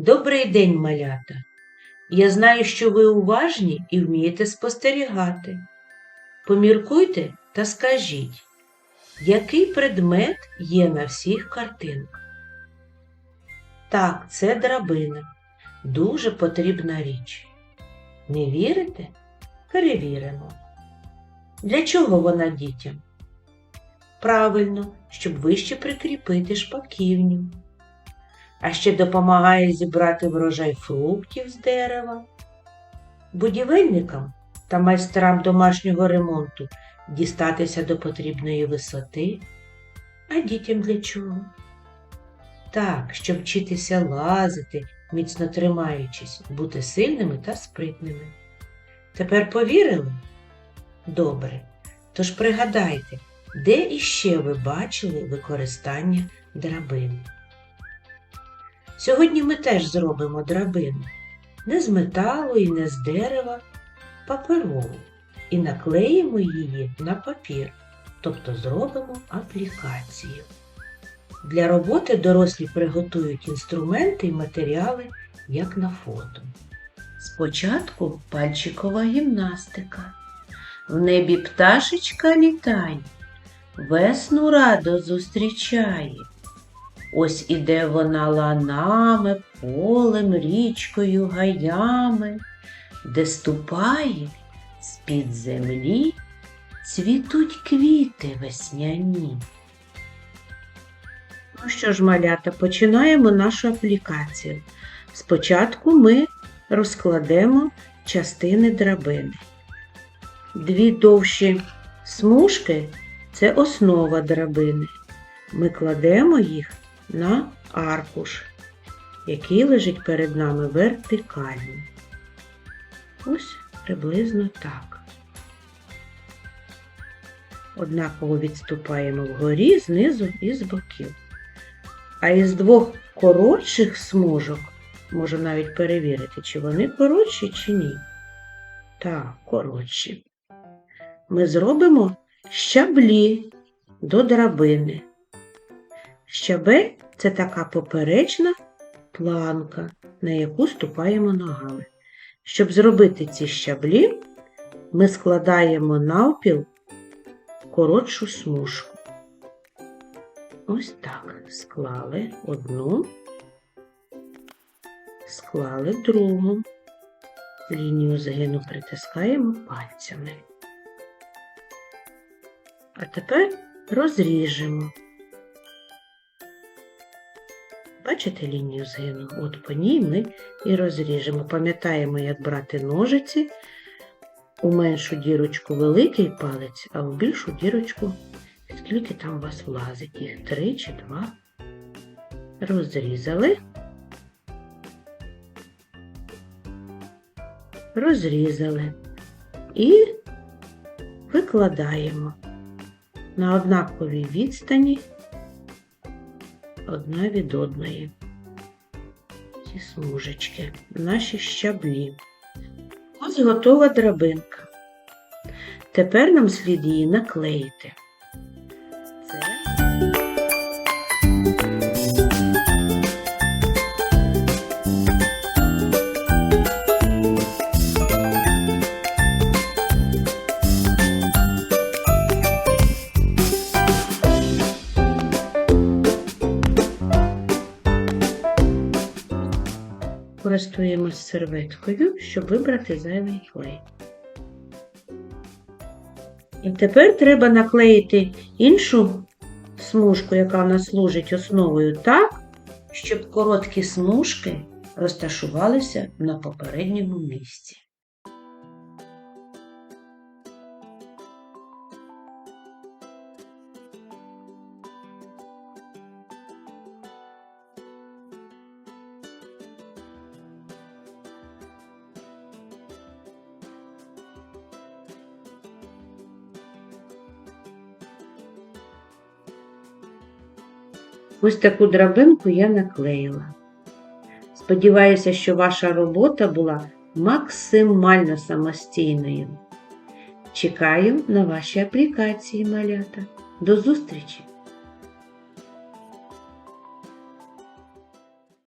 Добрий день, малята! Я знаю, що ви уважні і вмієте спостерігати. Поміркуйте та скажіть, який предмет є на всіх картинках? Так, це драбина. Дуже потрібна річ. Не вірите? Перевіримо. Для чого вона дітям? Правильно, щоб вище прикріпити шпаківню а ще допомагає зібрати врожай фруктів з дерева. Будівельникам та майстрам домашнього ремонту дістатися до потрібної висоти. А дітям для чого? Так, щоб вчитися лазити, міцно тримаючись, бути сильними та спритними. Тепер повірили? Добре. Тож пригадайте, де іще ви бачили використання драбин. Сьогодні ми теж зробимо драбину. Не з металу і не з дерева, паперову. І наклеїмо її на папір, тобто зробимо аплікацію. Для роботи дорослі приготують інструменти і матеріали, як на фото. Спочатку пальчикова гімнастика. В небі пташечка літає, весну радо зустрічає. Ось іде вона ланами, полем, річкою, гаями, де ступає з-під землі цвітуть квіти весняні. Ну що ж, малята, починаємо нашу аплікацію. Спочатку ми розкладемо частини драбини. Дві довші смужки це основа драбини. Ми кладемо їх на аркуш, який лежить перед нами вертикально. Ось приблизно так. Однаково відступаємо вгорі, знизу і з боків. А із двох коротших смужок можу навіть перевірити, чи вони коротші, чи ні. Так, коротші. Ми зробимо щаблі до драбини. Щабель це така поперечна планка, на яку ступаємо ногами. Щоб зробити ці щаблі, ми складаємо навпіл коротшу смужку. Ось так склали одну, склали другу. Лінію згину притискаємо пальцями. А тепер розріжемо. Бачите лінію згину? От по ній ми і розріжемо. Пам'ятаємо, як брати ножиці, у меншу дірочку великий палець, а в більшу дірочку, скільки там у вас влазить, їх три чи два. Розрізали, розрізали і викладаємо на однаковій відстані одна від одної. Ці смужечки, наші щаблі. Ось готова драбинка. Тепер нам слід її наклеїти. Користуємось серветкою, щоб вибрати зайвий клей. І тепер треба наклеїти іншу смужку, яка в нас служить основою, так, щоб короткі смужки розташувалися на попередньому місці. Ось таку драбинку я наклеїла. Сподіваюся, що ваша робота була максимально самостійною. Чекаю на ваші аплікації, малята. До зустрічі!